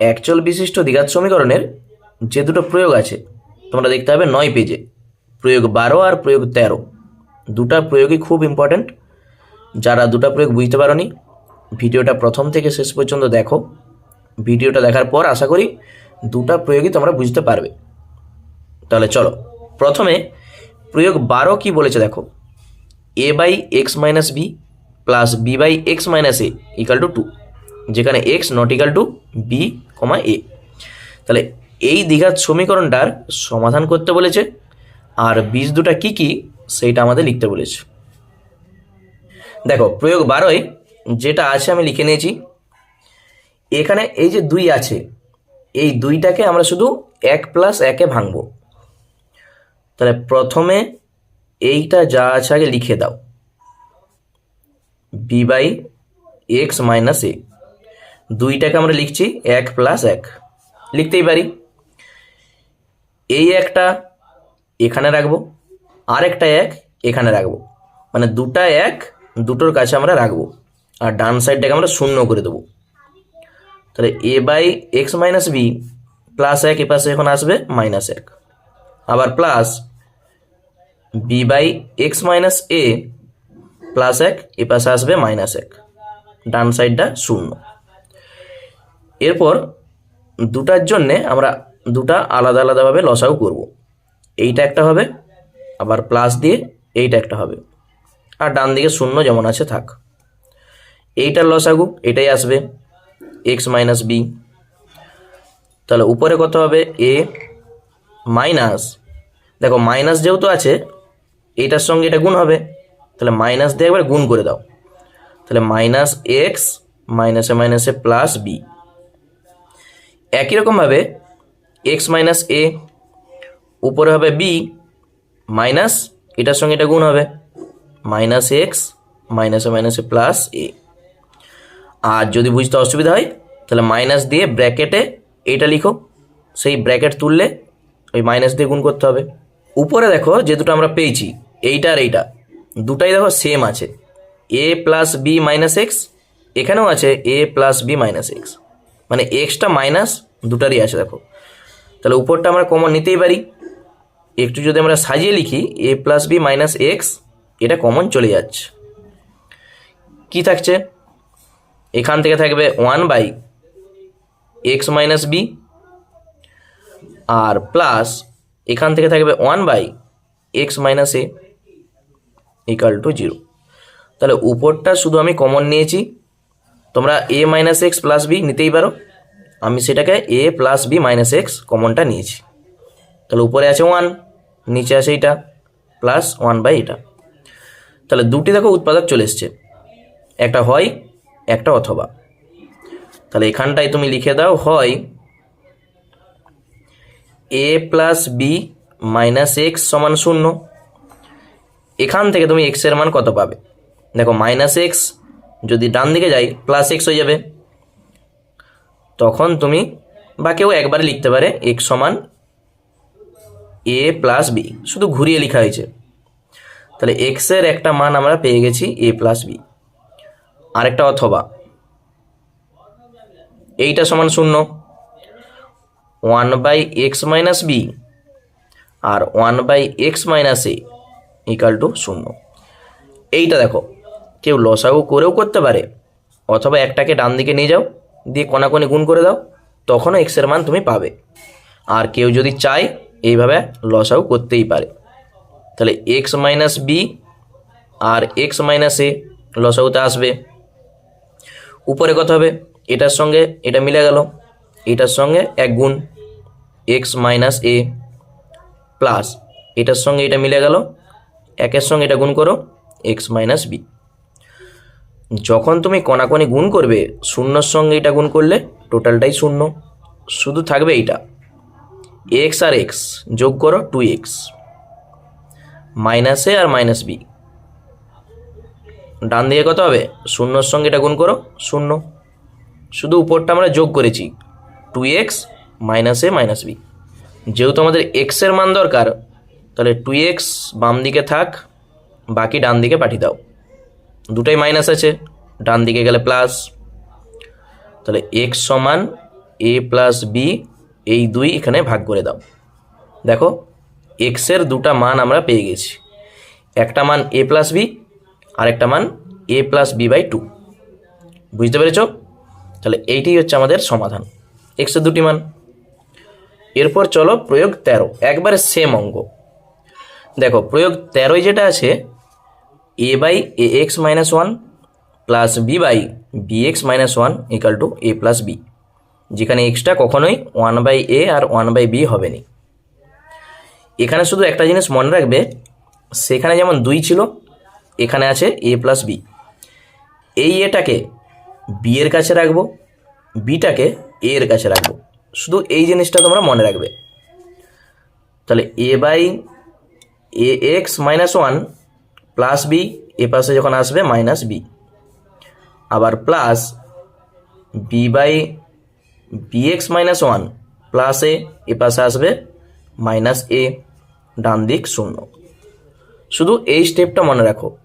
Actual বিশিষ্ট দ্বিঘাত সমীকরণের যে দুটো প্রয়োগ আছে, তোমরা দেখতে হবে নয় পেজে। প্রয়োগ বারো আর প্রয়োগ তেরো। দুটা প্রয়োগই খুব ইম্পর্ট্যান্ট যারা দুটা প্রয়োগ বুঝতে পারোনি, ভিডিওটা প্রথম থেকে শেষ পর্যন্ত দেখো। ভিডিওটা দেখার পর আশা করি দুটা প্রয়োগই তোমরা বুঝতে পারবে। তাহলে চলো, প্রথমে প্রয়োগ বারো কি বলেছে দেখো? A by X minus B plus B by X minus A equal to two যেখানে X not equal to B comma A. তাহলে এই দ্বিঘাত সমীকরণটার সমাধান করতে বলেছে, আর বীজ দুটা কি কি সেইটা আমাদের লিখতে বলেছে। দেখো, প্রয়োগ বারোয় যেটা আছে আমি লিখে নিয়েছি। এখানে এই যে দুই আছে, এই দুইটাকে আমরা শুধু এক প্লাস একে ভাঙবো। তাহলে প্রথমে এইটা যা আছে আগে লিখে দাও। B by X minus A দুইটাকে আমরা লিখছি এক প্লাস এক। লিখতেই পারি। এই একটা এখানে রাখব আর একটা এক এখানে রাখব। মানে দুটা এক, দুটোর কাছে আমরা রাখব। আর ডান সাইডটাকে আমরা শূন্য করে দেবো। তাহলে A by X minus B plus এক, এ পাশে এখন আসবে মাইনাস এক। আবার plus B by X minus A plus এক, এ পাশে আসবে মাইনাস এক। ডান সাইডটা শূন্য। এরপর দুটার জন্যে আমরা দুটা আলাদা আলাদাভাবে লসাও করব। এইটা একটা হবে, আবার প্লাস দিয়ে এইটা একটা হবে। আর ডান দিকে শূন্য যেমন আছে থাক। এইটার লসাগু, এটাই আসবে এক্স মাইনাস বি তাহলে উপরে কত হবে? এ মাইনাস দেখো মাইনাস যেহেতু আছে, এইটার সঙ্গে এটা গুণ হবে। তাহলে মাইনাস দিয়ে একবার গুণ করে দাও। তাহলে মাইনাস এক্স মাইনাসে মাইনাসে প্লাস বি একই রকমভাবে এক্স মাইনাস এ উপরে হবে বি মাইনাস এটার সঙ্গে এটা গুণ হবে। মাইনাস এক্স মাইনাসে মাইনাসে প্লাস এ আর যদি বুঝতে অসুবিধা হয়, তাহলে মাইনাস দিয়ে ব্র্যাকেটে এইটা লিখো। সেই ব্র্যাকেট তুললে ওই মাইনাস দিয়ে গুণ করতে হবে। উপরে দেখো, যে দুটো আমরা পেয়েছি, এইটা আর এইটা, দুটাই দেখো সেম আছে। A plus B minus X এখানেও আছে A plus B minus X মানে এক্সটা মাইনাস দুটারই আছে, দেখো। তাহলে উপরটা আমরা কমন নিতেই পারি। একটু যদি আমরা সাজিয়ে লিখি A plus B minus X এটা কমন চলে যাচ্ছে। কি থাকছে? এখান থেকে থাকবে one by X minus B R plus এখান থেকে থাকবে one by X minus A equal to zero তাহলে উপরটা শুধু আমি কমন নিয়েছি। তোমরা A minus X plus B নিতেই পারো। আমি সেটাকে A plus B minus X কমনটা নিয়েছি। তাহলে উপরে আছে ওয়ান নিচে আছে এইটা প্লাস ওয়ান বাই এটা। তাহলে দুটি দেখো উৎপাদক চলে এসছে। একটা হয়, একটা অথবা। তাহলে এখানটায় তুমি লিখে দাও, হয় A plus B minus X সমান শূন্য। এখান থেকে তুমি এক্সের মান কত পাবে? দেখো মাইনাস এক্স যদি ডান দিকে যাই প্লাস এক্স হয়ে যাবে। তখন তুমি বা কেউ একবারে লিখতে পারে এক্স সমান এ প্লাস বি শুধু ঘুরিয়ে লেখা হয়েছে। তাহলে এক্সের একটা মান আমরা পেয়ে গেছি এ প্লাস বি আরেকটা অথবা। এইটা সমান শূন্য। One by X minus B R one by X minus A equal to শূন্য। এইটা দেখো। কেউ লসাগু করেও করতে পারে। অথবা একটাকে ডান দিকে নিয়ে যাও, দিয়ে কোনাকোনি গুণ করে দাও, তখনও এক্সের মান তুমি পাবে। আর কেউ যদি চায়, এইভাবে লসাগু করতেই পারে। তাহলে এক্স মাইনাস বি আর এক্স মাইনাস এ লসাগুতে আসবে। উপরে কথা হবে? এটার সঙ্গে এটা মিলে গেল। এটার সঙ্গে এক গুণ এক্স মাইনাস এ প্লাস এটার সঙ্গে এটা মিলে গেল। একের সঙ্গে এটা গুণ করো এক্স মাইনাস বি যখন তুমি কণাকণি গুণ করবে, শূন্যর সঙ্গে এটা গুণ করলে টোটালটাই শূন্য। শুধু থাকবে এইটা। এক্স আর এক্স যোগ করো টু এক্স মাইনাস এ আর মাইনাস বি ডান দিকে কত হবে? শূন্যর সঙ্গে এটা গুণ করো, শূন্য। শুধু উপরটা আমরা যোগ করেছি। Two X minus A minus B যেহেতু আমাদের এক্সের মান দরকার, তাহলে টু এক্স বাম দিকে থাক, বাকি ডান দিকে পাঠিয়ে দাও। দুটাই মাইনাস আছে, ডান দিকে গেলে প্লাস তাহলে এক্স সমান এ প্লাস বি এই দুই এখানে ভাগ করে দাও। দেখো এক্সের দুটা মান আমরা পেয়ে গেছি। একটা মান এ প্লাস বি আর একটা মান A plus B by two বুঝতে পেরেছ? তাহলে এইটাই হচ্ছে আমাদের সমাধান। এক্সের দুটি মান। এরপর চলো প্রয়োগ তেরো। একবারে সেম অঙ্গ দেখো, প্রয়োগ তেরোয় যেটা আছে A by A X minus one plus B by B X minus one equal to A plus B যেখানে এক্সটা কখনোই ওয়ান বাই এ আর ওয়ান বাই বি হবে না এখানে শুধু একটা জিনিস মনে রাখবে, সেখানে যেমন দুই ছিল, এখানে আছে এ প্লাস বি এই এটাকে বি এর কাছে রাখব বিটাকে এ এর কাছে রাখব। শুধু এই জিনিসটা তোমরা মনে রাখবে। তাহলে A by A X minus one plus B এ পাশে যখন আসবে মাইনাস বি আবার plus B by B X minus one plus A এ পাশে আসবে মাইনাস এ ডান দিক শূন্য। শুধু এই স্টেপটা মনে রাখো।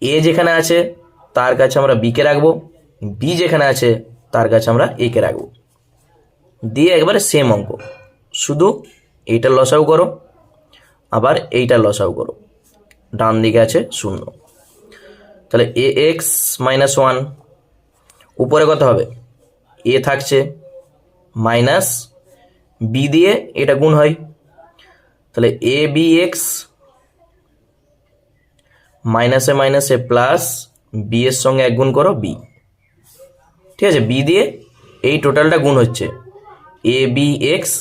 এ যেখানে আছে, তার কাছে আমরা বিকে রাখব। বি যেখানে আছে, তার কাছে আমরা একে রাখব। দিয়ে একবারে সেম অঙ্ক। শুধু এইটা লসাও করো, আবার এইটা লসাও করো। ডান দিকে আছে শূন্য। তাহলে এ এক্স মাইনাস ওয়ান উপরে কত হবে? এ থাকছে মাইনাস বি দিয়ে এটা গুণ হয়। তাহলে এ বি এক্স মাইনাসে মাইনাসে প্লাস বি এর সঙ্গে এক গুণ করো বি ঠিক আছে? বি দিয়ে এই টোটালটা গুণ হচ্ছে এ বি এক্স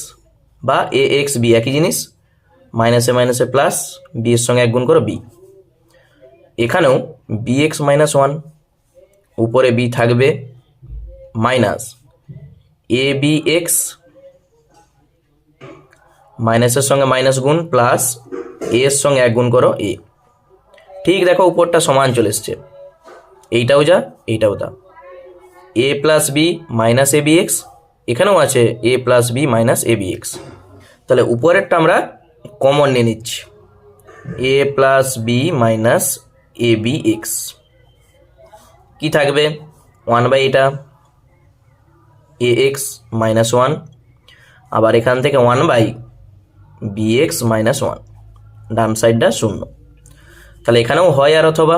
বা এ এক্স বি একই জিনিস? মাইনাসে মাইনাসে প্লাস বি এর সঙ্গে এক গুণ করো বি এখানেও বি এক্স মাইনাস ওয়ান উপরে বি থাকবে মাইনাস এ বি এক্স মাইনাসের সঙ্গে মাইনাস গুণ প্লাস এর সঙ্গে এক গুণ করো এ ঠিক দেখো উপরটা সমান চলে এসছে। এইটাও যা, এইটাও তা। A plus B minus A B X এখানেও আছে A plus B minus A B X তাহলে উপরেরটা আমরা কমন নিয়ে নিচ্ছি। A plus B minus A B X কী থাকবে? ওয়ান বাই এটা। এ এক্স মাইনাস ওয়ান আবার এখান থেকে one by B X minus one ডান সাইডটা শূন্য। তাহলে এখানেও হয় আর অথবা।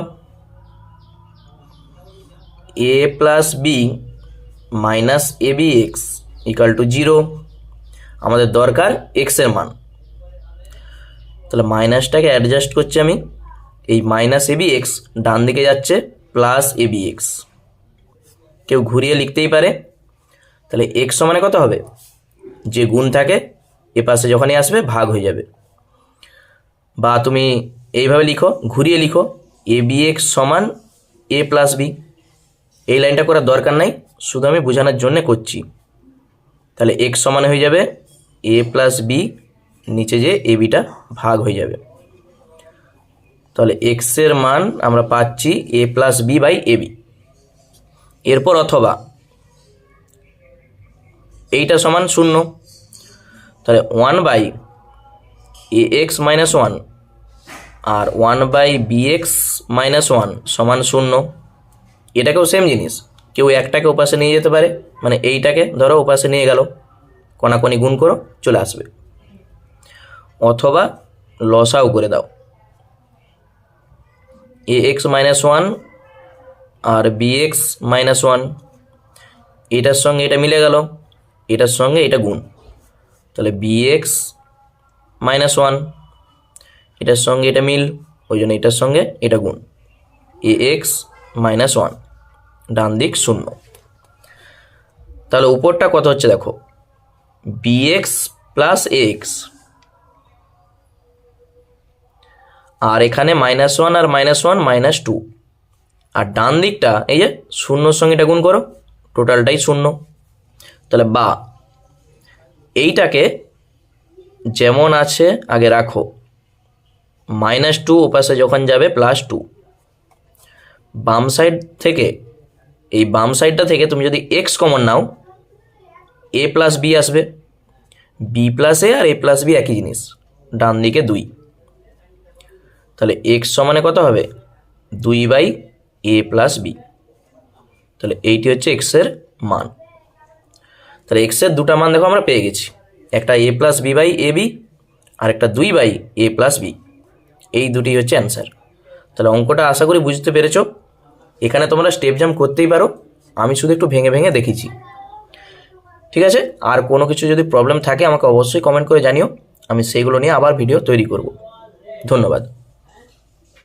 A plus B minus A B X equal to zero আমাদের দরকার এক্সের মান। তাহলে মাইনাসটাকে অ্যাডজাস্ট করছি আমি। এই মাইনাস এ বি এক্স ডান দিকে যাচ্ছে প্লাস এ বি এক্স কেউ ঘুরিয়ে লিখতেই পারে। তাহলে এক্স সমানে কত হবে? যে গুণ থাকে, এ পাশে যখনই আসবে, ভাগ হয়ে যাবে। বা তুমি এইভাবে লিখো, ঘুরিয়ে লিখো এ বি এক্স সমান এ প্লাস বি এই লাইনটা করার দরকার নাই, শুধু আমি বোঝানোর জন্যে করছি। তাহলে এক্স সমান হয়ে যাবে এ প্লাস বি নিচে যে বিটা ভাগ হয়ে যাবে। তাহলে এক্সের মান আমরা পাচ্ছি a plus b by a b এরপর অথবা এইটা সমান শূন্য। তাহলে one by a x minus one R one by b x minus one সমান শূন্য। এটাকেও সেম জিনিস। কেউ একটাকে ওপাশে নিয়ে যেতে পারে মানে এইটাকে ধরো ওপাশে নিয়ে গেল। কণাকণি গুণ করো, চলে আসবে। অথবা লসাও করে দাও। এ এক্স মাইনাস ওয়ান আর বি এক্স মাইনাস ওয়ান এটার সঙ্গে এটা মিলে গেল, এটার সঙ্গে এটা গুণ। তাহলে বি এক্স মাইনাস ওয়ান এটার সঙ্গে এটা মিল, ওই জন্য এটার সঙ্গে এটা গুণ। এ এক্স মাইনাস ওয়ান ডান দিক শূন্য। তাহলে উপরটা কত হচ্ছে দেখো? বি এক্স প্লাস এক্স আর এখানে মাইনাস ওয়ান আর মাইনাস ওয়ান মাইনাস টু আর ডান দিকটা, এই যে শূন্যর সঙ্গে এটা গুণ করো টোটালটাই শূন্য। তাহলে বা, এইটাকে যেমন আছে, আগে রাখো। মাইনাস টু ওপাশে যখন যাবে প্লাস টু বাম সাইড থেকে, এই বাম সাইডটা থেকে তুমি যদি এক্স কমন নাও এ প্লাস বি আসবে। বি প্লাস এ আর এ প্লাস বি একই জিনিস। ডান দিকে দুই। তাহলে এক্স সমানে কত হবে? দুই বাই এ প্লাস বি তাহলে এইটি হচ্ছে এক্সের মান। তাহলে এক্সের দুটা মান দেখো আমরা পেয়ে গেছি। একটা a plus b by a b আর একটা দুই বাই এ প্লাস বি এই দুটি হচ্ছে অ্যান্সার তাহলে অঙ্কটা আশা করি বুঝতে পেরেছ। এখানে তোমরা স্টেপ জাম্প করতেই পারো। আমি শুধু একটু ভেঙে ভেঙে দেখেছি। ঠিক আছে? আর কোনো কিছু যদি প্রবলেম থাকে আমাকে অবশ্যই কমেন্ট করে জানিও। আমি সেইগুলো নিয়ে আবার ভিডিও তৈরি করব। ধন্যবাদ।